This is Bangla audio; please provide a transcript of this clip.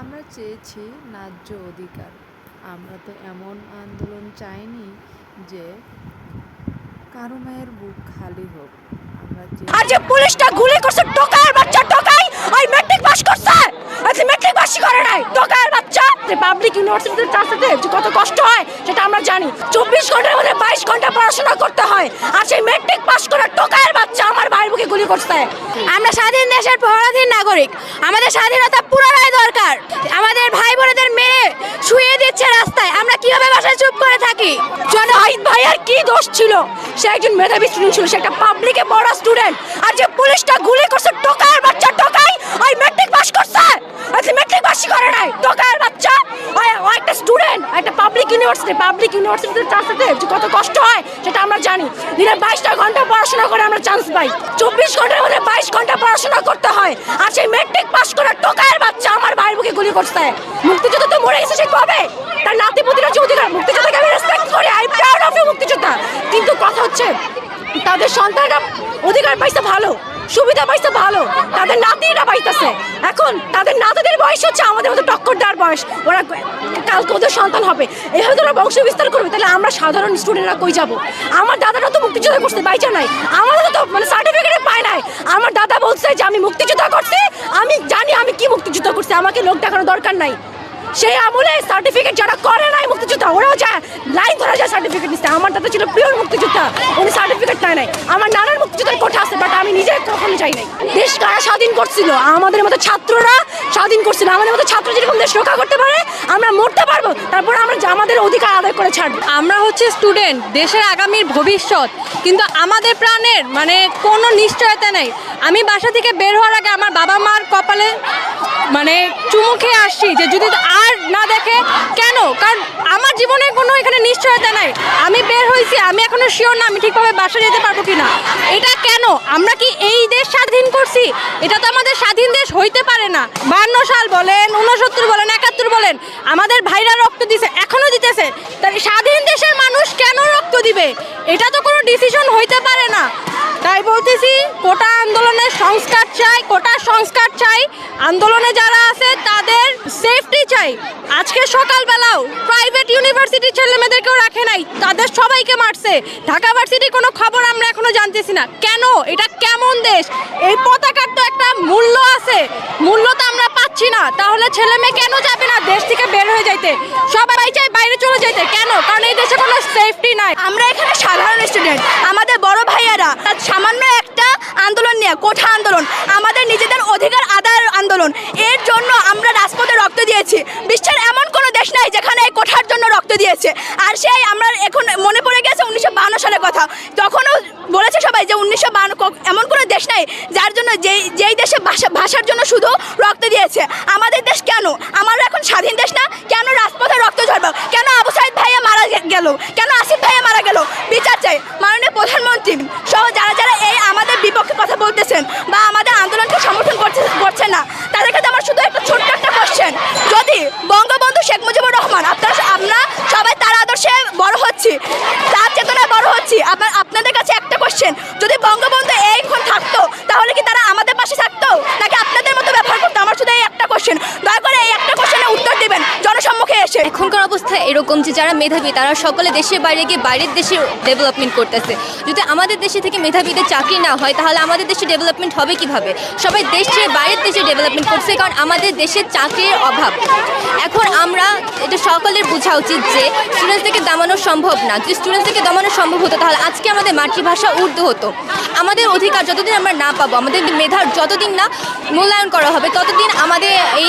আমরা চেয়েছি ন্যায্য অধিকার। আমরা তো এমন আন্দোলন চাইনি যে কারও মায়ের বুক খালি হোক। আর যে পুলিশটা গুলি করছে টোকার বাচ্চা, টোকাই! ওই মেট্রিক পাস করছে! আজ মেট্রিক পাসই করে নাই। টোকার বাচ্চা! পাবলিক ইউনিভার্সিটিতে ট্রান্সলেটে যে কত কষ্ট হয়, সেটা আমরা জানি। চব্বিশ ঘণ্টার মধ্যে বাইশ ঘণ্টা পড়াশোনা করতে হয়। আর সেই মেট্রিক পাস করা টোকার বাচ্চা আমার গুলি করছে আমরা স্বাধীন দেশের পরাধীন নাগরিক। আমাদের স্বাধীনতা পুনরায় দরকার। আমাদের ভাই বোনেদের মেয়ে শুয়ে দিচ্ছে রাস্তায়। আমরা কীভাবে বাসায় চুপ করে থাকি? জনহিত ভাইয়ের কি দোষ ছিল? সে একজন মেধাবী স্টুডেন্ট ছিল, সে একটা পাবলিকে পড়া স্টুডেন্ট আর যে পুলিশটা গুলি করছে টোকার বাচ্চা টোকাই ওই মেট্রিক পাস করছে আজ মেট্রিক পাসই করে নাই টোকার বাচ্চা ওই ও একটা স্টুডেন্ট একটা পাবলিক ইউনিভার্সিটি পাবলিক ইউনিভার্সিটিতে যে কত কষ্ট হয়, সেটা আমরা জানি। দিনে বাইশটা ঘণ্টা পড়াশোনা করে আমরা চান্স পাই। চব্বিশ ঘণ্টার মধ্যে বাইশ ঘণ্টা পড়াশোনা করতে হয়। আর সেই মেট্রিক পাস করার টোকার বাচ্চা আমার ভাইয়ের বুকে গুলি করছে। মুক্তিযুদ্ধ তো মরে গেছে, সে কবে? তার নাতি পুতিরা যে অধিকার, মুক্তিযোদ্ধাকে আমি রেসপেক্ট করি আই প্রাউড অফ ইউ মুক্তিযোদ্ধা। কিন্তু কথা হচ্ছে, তাদের সন্তানরা অধিকার পাইছে ভালো। সুবিধা পাইছে ভালো। তাদের নাতিরা পাইতেছে। এখন তাদের নাতিদের বয়স হচ্ছে আমাদের মতো টক্কর দেওয়ার বয়স। ওরা কালকে ওদের সন্তান হবে। এভাবে ওরা বংশ বিস্তার করবে। তাহলে আমরা সাধারণ স্টুডেন্টরা কই যাব? আমার দাদারা তো মুক্তিযুদ্ধ করতে বাইচা নাই। আমাদের তো মানে সার্টিফিকেট পায় নাই। আমার দাদা বলছে যে আমি মুক্তিযুদ্ধ করছি। আমি জানি আমি কি মুক্তিযুদ্ধ করছি। আমাকে লোক দেখানোর দরকার নাই। সেই আমলে সার্টিফিকেট যারা করে নাই মুক্তিযোদ্ধা, ওরাও যায় লাইন ধরে যায় সার্টিফিকেট নিতে আমার দাদা ছিল পিওর মুক্তিযোদ্ধা। উনি সার্টিফিকেট পায় নাই। আমার নানার মুক্তিযোদ্ধার কোঠা আছে বাট আমি নিজে কখনো যাই নাই। দেশ কারা স্বাধীন করছিল? আমাদের মতো ছাত্ররা স্বাধীন করছিল। আমাদের মতো ছাত্র যেরকম দেশ রক্ষা করতে পারে, আমরা মরতে পারব। তারপর আমরা আমাদের অধিকার আদায় করে ছাড়বো। আমরা হচ্ছে স্টুডেন্ট দেশের আগামীর ভবিষ্যৎ। কিন্তু আমাদের প্রাণের মানে কোনো নিশ্চয়তা নেই। আমি বাসা থেকে বের হওয়ার আগে আমার বাবা মার কপালে মানে চুমু খেয়ে আসছি যে যদি আর না দেখে? কেন? কারণ আমার জীবনে কোনো এখানে নিশ্চয়তা নাই। আমি বের হয়েছি, আমি এখনও শিওর না আমি ঠিকভাবে বাসা যেতে পারব কিনা। এটা কেন? আমরা কি এই দেশ স্বাধীন করছি? এটা তো আমাদের স্বাধীন দেশ হইতে পারে না। বান্ন সাল বলেন উনসত্তর বলেন, একাত্তর বলেন, আমাদের ভাইরা রক্ত দিছে, এখনও দিতেছে। তাই স্বাধীন তাই বলতেছি, কোটা আন্দোলনের সংস্কার চাই, কোটা সংস্কার চাই। আন্দোলনে যারা আছে, তাদের সেফটি চাই। আজকে সকালবেলাও প্রাইভেট ইউনিভার্সিটি ছেলেমেয়েদেরকেও রাখে নাই, তাদের সবাইকে মারছে। ঢাকা ভার্সিটির কোনো খবর আমরা এখনও জানতেছি না। কেন? এটা কেমন দেশ? এই পতাকার তো একটা মূল্য আছে। মূল্য তো আমরা পাচ্ছি না। তাহলে ছেলে মেয়ে কেন যাবে না দেশ থেকে বের হয়ে যাইতে? সবাই চাই বাইরে চলে যাইতে। কেন? কারণ এই দেশে কোনো সেফটি নাই। আমরা এখানে সাধারণ স্টুডেন্ট আমাদের বড় ভাইয়ারা তার সামান্য একটা আন্দোলন নিয়ে কোঠা আন্দোলন, আমাদের নিজেদের অধিকার আদায়ের আন্দোলন, এর জন্য আমরা রাজপথে রক্ত দিয়েছি। বিশ্বের এমন কোনো দেশ নাই যেখানে এই কোঠার জন্য রক্ত দিয়েছে। আর সেই আমরা এখন মনে পড়ে গেছে উনিশশো সালের কথা তখনও বলেছে সবাই যে উনিশশো এমন কোনো দেশ নাই যার জন্য যেই যেই দেশে ভাষা, ভাষার জন্য শুধু রক্ত দিয়েছে, আমাদের দেশ কেন? আমরা এখন স্বাধীন দেশ না? কেন রাজপথে রক্ত ঝরবে? কেন আবু সাইদ ভাইয়া মারা গেল? কেন আসিফ ভাইয়া মারা গেল? বিচার চাই। মাননীয় প্রধানমন্ত্রী সহ যারা যারা এই আমাদের বিপক্ষে কথা বলতেছেন বা আমাদের আন্দোলনকে সমর্থন করছে করছেন না, তাদের কাছে আমার শুধু একটা ছোট্ট একটা কোশ্চেন যদি বঙ্গবন্ধু শেখ মুজিবুর রহমান, আপনারা আমরা সবাই তার আদর্শে বড় হচ্ছি, তার চেতনায় বড় হচ্ছি আবার আপনাদের কাছে একটা কোশ্চেন যদি বঙ্গবন্ধু এইক্ষণ থাকতো তাহলে কি তারা আমাদের পাশে থাকতো নাকি আপনাদের মতো ব্যবহার করতো আমার শুধু এই একটা কোশ্চেন দয়া করে এই একটা কোশ্চেনের উত্তর দিবেন জনসম্মুখে এসে এখনকার অবস্থা এরকম যে যারা মেধাবী, তারা সকলে দেশের বাইরে গিয়ে বাইরের দেশে ডেভেলপমেন্ট করতেছে। যদি আমাদের দেশে থেকে মেধাবীদের চাকরি না হয়, তাহলে আমাদের দেশে ডেভেলপমেন্ট হবে কীভাবে? সবাই দেশ ছেড়ে বাইরের দেশে ডেভেলপমেন্ট করছে কারণ আমাদের দেশে চাকরির অভাব। এখন আমরা, এটা সকলের বোঝা উচিত যে স্টুডেন্টসদেরকে দামানো সম্ভব না। যদি স্টুডেন্টসদেরকে দমানো সম্ভব হতো, তাহলে আজকে আমাদের মাতৃভাষা উর্দু হতো। আমাদের অধিকার যতদিন আমরা না পাবো, আমাদের মেধার যতদিন না মূল্যায়ন করা হবে, ততদিন আমাদের এই